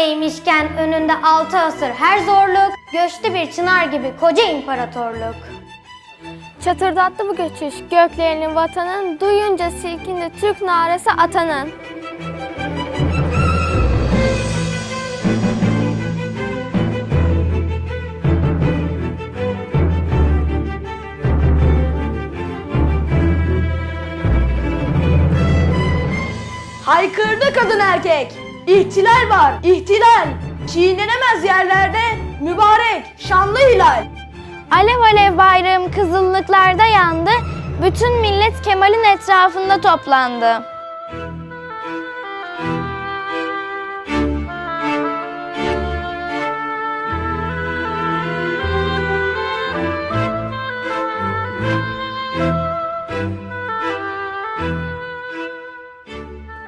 eğmişken önünde altı asır her zorluk, göçtü bir çınar gibi koca imparatorluk. Çatırdattı bu göçüş göklerinin vatanın, duyunca silkindi Türk naresi atanın. Haykırdı kadın erkek. İhtilal var, ihtilal. Çiğnenemez yerlerde mübarek, şanlı hilal. Alev alev bayrağım kızıllıklarda yandı, bütün millet Kemal'in etrafında toplandı.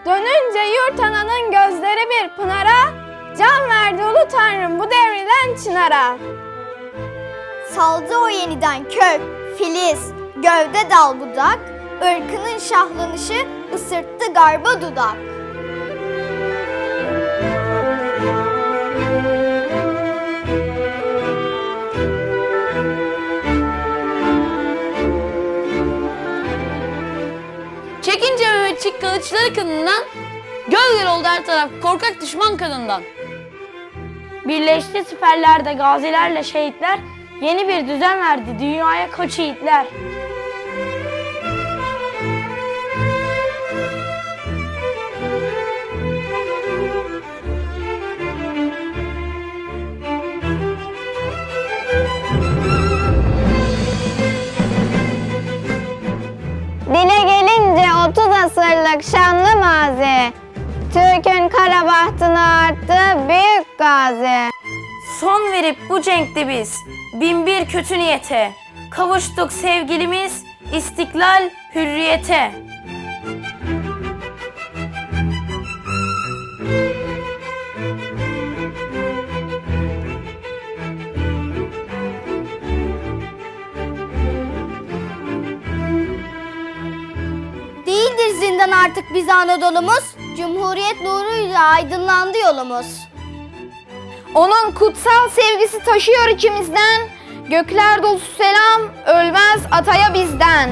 Dönünce yurt ananın gözleri bir pınara, can verdi ulu tanrım bu devriden çınara. Saldı o yeniden kök, filiz, gövde dal budak, ırkının şahlanışı ısırttı garba dudak. Çekince Mehmetçik kılıçları kanından, göl göl oldu her taraf korkak düşman kanından. Birleşti siperlerde gazilerle şehitler, yeni bir düzen verdi dünyaya koç yiğitler. 30 asırlık şanlı mazi. Türk'ün kara bahtını arttı büyük gazi. Son verip bu cenkte biz bin bir kötü niyete kavuştuk sevgilimiz istiklal hürriyete. Zindan artık biz Anadolu'muz, Cumhuriyet nuruyla aydınlandı yolumuz. Onun kutsal sevgisi taşıyor içimizden. Gökler dolusu selam ölmez ataya bizden.